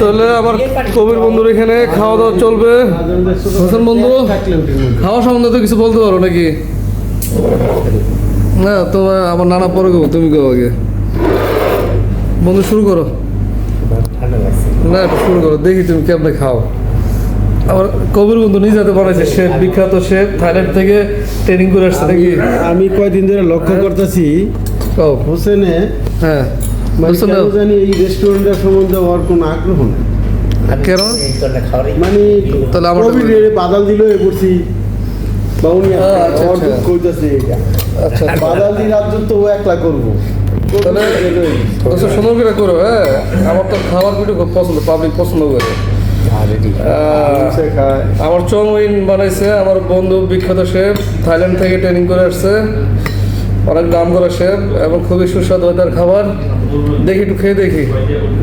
তাহলে আবার কবির বন্ধুর এখানে খাওয়া দাওয়া চলবে। হোসেন বন্ধু খাওয়া সম্বন্ধে তো কিছু বলতে পারো নাকি? না তোমার আমার নানা পরে গো তুমি গো আগে। বন্ধু শুরু করো। না শুরু করো দেখি তুমি কেমনে খাও। আবার কবির বন্ধু নিজে হাতে বানাইছে শেফ বিখ্যাত শেফ থাইল্যান্ড থেকে ট্রেনিং করে আসছে নাকি? আমি কয়দিন ধরে লক্ষ্য করতেছি হোসেনে হ্যাঁ। জানি এই রেস্টুরেন্টের সম্বন্ধে ওর কোনো আগ্রহ নেই। কেন? মানে তাহলে আমার- কোভিডে বাদাল দিল এ করছি। বা উনি ও, আচ্ছা, আচ্ছা। আচ্ছা বাদাল দি রাজ্য তো ও একলা করব। তাহলে সুন্দর করে করো হ্যাঁ? আমার তো খাবার ভিডিও খুব পছন্দ পাবলিক পছন্দ করে। আমার চাউমিন বানাইছে আমার বন্ধু বিখ্যাত শেফ থাইল্যান্ড থেকে ট্রেনিং করে আসছে। অনেক দাম করা শেফ এবং খুবই সুস্বাদু তার খাবার। দেখি একটু খেয়ে দেখি।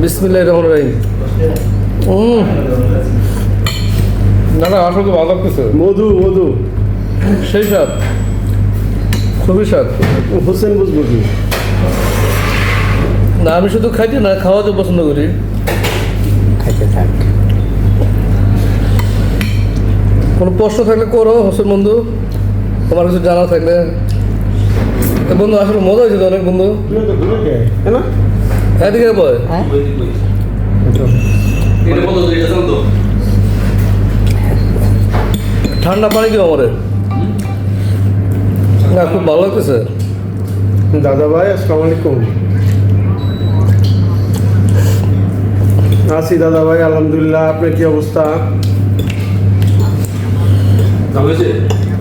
বিসমিল্লাহ রহমান রাহিম। উম। না না আসলে ভালো লাগতেছে মধু মধু। সেই স্বাদ। খুবই স্বাদ। হোসেন বুঝব কি না আমি শুধু খাইতে না খাওয়াতে পছন্দ করি। কোনো প্রশ্ন থাকলে করো হোসেন বন্ধু। তোমার কিছু জানা থাকলে। বন্ধু আসলে মজা হয়েছে তো অনেক বন্ধু। তো হ্যাঁ? এদিকে বয় ঠান্ডা পানি দিও আমারে। না খুব ভালো লাগতেছে। দাদা ভাই আসসালামু আলাইকুম আছি দাদা ভাই আলহামদুলিল্লাহ। আপনার কি অবস্থা?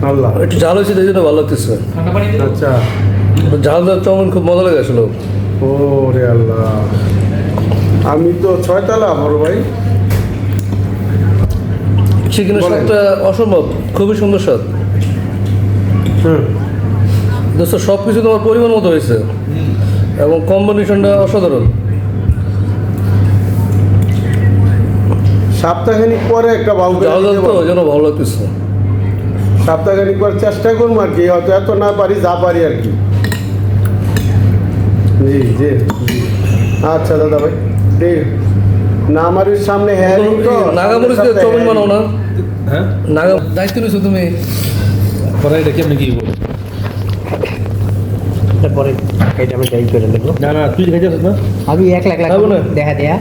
আল্লাহ। একটু ঝাল হয়েছে এই জন্য ভালো লাগতেছে। আচ্ছা। ঝাল খুব মজা লাগে আসলে। ও রে আল্লাহ। আমি তো ছয়তলা বড় ভাই। চিকেনের বলেন। স্বাদটা অসম্ভব খুবই সুন্দর স্বাদ হুম। দোস্ত সব কিছু তোমার পরিমাণ মতো হয়েছে। এবং কম্বিনেশনটা অসাধারণ। সপ্তাহখানিক পরে একটা ওই জন্য ভালো লাগতেছে। সপ্তাহখানিক পর চেষ্টা করব আর কি হয়তো এত না পারি যা পারি আর কি। জি জি আচ্ছা দাদা ভাই। ঠিক না আমার ওই সামনে হ্যাঁ নাগামরিচ দিয়ে চাউমিন বানাও না? হ্যাঁ? নাগা দায়িত্ব নিছো তুমি। পরে এটা কেমনি কি বল। তারপরে এটা আমি ট্রাই করে দেবো না না তুই খাইছিস না। আমি এক লাখ লাখ। দেখা দেয়া।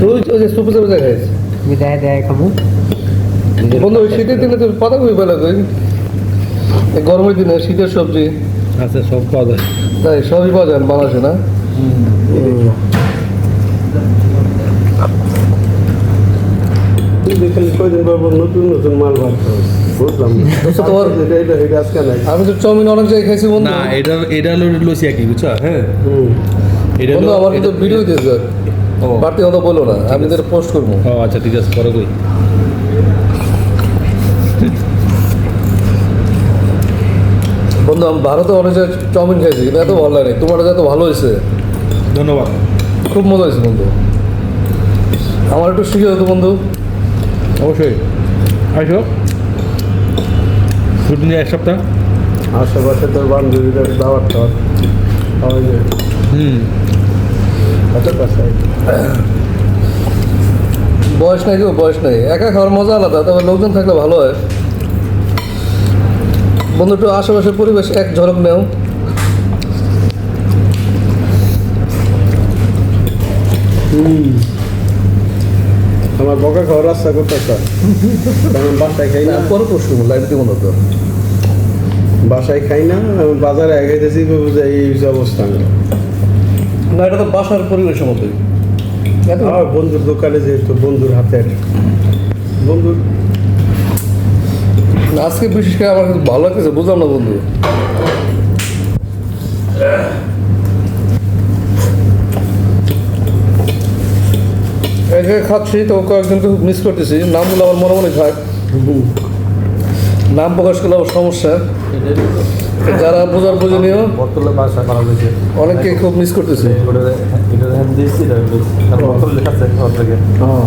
তুই ওই যে সুপে সুপে দেখাইছ আমি দেখা দেয়া খাব। বন্ধু ওই শীতের দিনে তো পাতা কই পেলা গরমের দিনে শীতের সবজি। আচ্ছা সব পাওয়া যায়। তাই সবই পাওয়া যায় বাংলাদেশে না? আমি তো চাউমিন অনেক জায়গায় খাইছি বন্ধু। না এটা এটা হলো লসি একই বুঝছ? হ্যাঁ। হুম। এটা হলো আমার কিন্তু ভিডিও দিয়েছে। বাড়তি কথা বলো না আমি তো পোস্ট করব। ও আচ্ছা ঠিক আছে পরে কই? ভারতে অনেক জায়গায় চাউমিন খাইছি কিন্তু এত ভালো লাগে। তোমার এত ভালো হয়েছে? ধন্যবাদ। খুব মজা হয়েছে বন্ধু। আমার একটু শিখে হতো বন্ধু। অবশ্যই। আসো। ছুটি নিয়ে এক সপ্তাহ। আশেপাশে তোর বান্ধবীদের দাওয়াত টাওয়াত। খাওয়াই যায় হুম। কত বয়স নাই কেউ বয়স নাই। একা খাওয়ার মজা আলাদা তবে লোকজন থাকলে ভালো হয়। বন্ধু একটু আশেপাশের পরিবেশ এক ঝলক নেও। হুম। আমার বকা খাওয়ার রাস্তা করতেছে। কারণ বাসায় খাই না। পরে প্রশ্ন লাইট দিব না তো বাসায় খাই না বাজারে এগাইতেছি যে এই অবস্থা। না এটা তো বাসার পরিবেশের মতোই। আমার বন্ধুর দোকানে যেহেতু বন্ধুর হাতের। বন্ধুর আজকে বিশেষ করে আমার কিন্তু ভালো লাগতেছে বুঝলাম না বন্ধু। জায়গায় খাচ্ছি তো কয়েকজনকে খুব মিস করতেছি। নামগুলো আমার মনে মনে থাক নাম প্রকাশ করলে আমার সমস্যা। যারা বোঝার হয়েছে। অনেককে খুব মিস করতেছে। হ্যাঁ।